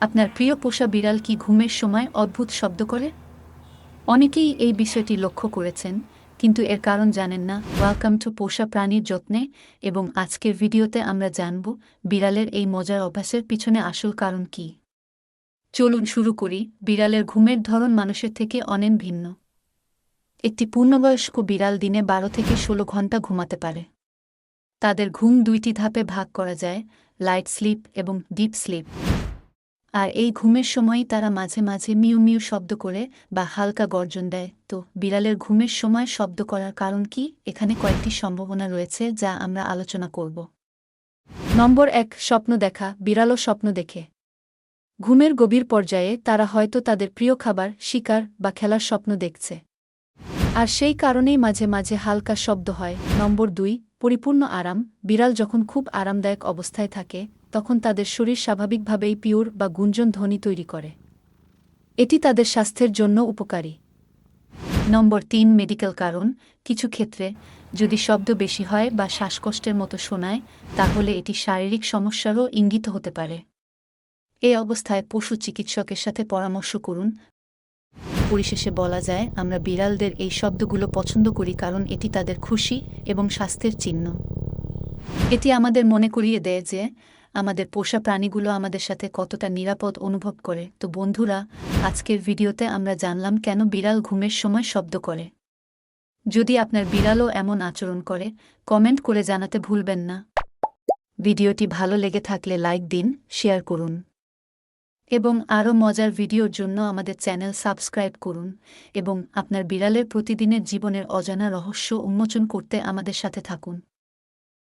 আপনার প্রিয় পোষা বিড়াল কি ঘুমের সময় অদ্ভুত শব্দ করে? অনেকেই এই বিষয়টি লক্ষ্য করেছেন, কিন্তু এর কারণ জানেন না। ওয়েলকাম টু পোষা প্রাণীর যত্নে এবং আজকের ভিডিওতে আমরা জানব বিড়ালের এই মজার অভ্যাসের পিছনে আসল কারণ কি। চলুন শুরু করি। বিড়ালের ঘুমের ধরন মানুষের থেকে অনেক ভিন্ন। একটি পূর্ণবয়স্ক বিড়াল দিনে বারো থেকে ষোলো ঘণ্টা ঘুমাতে পারে। তাদের ঘুম দুইটি ধাপে ভাগ করা যায়, লাইট স্লিপ এবং ডিপ স্লিপ। আর এই ঘুমের সময়ই তারা মাঝে মাঝে মিউ মিউ শব্দ করে বা হালকা গর্জন দেয়। তো বিড়ালের ঘুমের সময় শব্দ করার কারণ কি? এখানে কয়েকটি সম্ভাবনা রয়েছে যা আমরা আলোচনা করব। নম্বর এক, স্বপ্ন দেখা, বিড়ালও স্বপ্ন দেখে। ঘুমের গভীর পর্যায়ে তারা হয়তো তাদের প্রিয় খাবার, শিকার বা খেলার স্বপ্ন দেখছে। আর সেই কারণেই মাঝে মাঝে হালকা শব্দ হয়। নম্বর দুই, পরিপূর্ণ আরাম, বিড়াল যখন খুব আরামদায়ক অবস্থায় থাকে তখন তাদের শরীর স্বাভাবিকভাবেই পিওর বা গুঞ্জন ধ্বনি তৈরি করে। এটি তাদের স্বাস্থ্যের জন্য উপকারী। নম্বর তিন, মেডিকেল কারণ। কিছু ক্ষেত্রে যদি শব্দ বেশি হয় বা শ্বাসকষ্টের মতো শোনায়, তাহলে এটি শারীরিক সমস্যারও ইঙ্গিত হতে পারে। এই অবস্থায় পশু চিকিৎসকের সাথে পরামর্শ করুন। পরিশেষে বলা যায়, আমরা বিড়ালদের এই শব্দগুলো পছন্দ করি কারণ এটি তাদের খুশি এবং স্বাস্থ্যের চিহ্ন। এটি আমাদের মনে করিয়ে দেয় যে আমাদের পোষা প্রাণীগুলো আমাদের সাথে কতটা নিরাপদ অনুভব করে। তো বন্ধুরা, আজকের ভিডিওতে আমরা জানলাম কেন বিড়াল ঘুমের সময় শব্দ করে। যদি আপনার বিড়ালও এমন আচরণ করে, কমেন্ট করে জানাতে ভুলবেন না। ভিডিওটি ভালো লেগে থাকলে লাইক দিন, শেয়ার করুন। এবং আরও মজার ভিডিওর জন্য আমাদের চ্যানেল সাবস্ক্রাইব করুন এবং আপনার বিড়ালের প্রতিদিনের জীবনের অজানা রহস্য উন্মোচন করতে আমাদের সাথে থাকুন।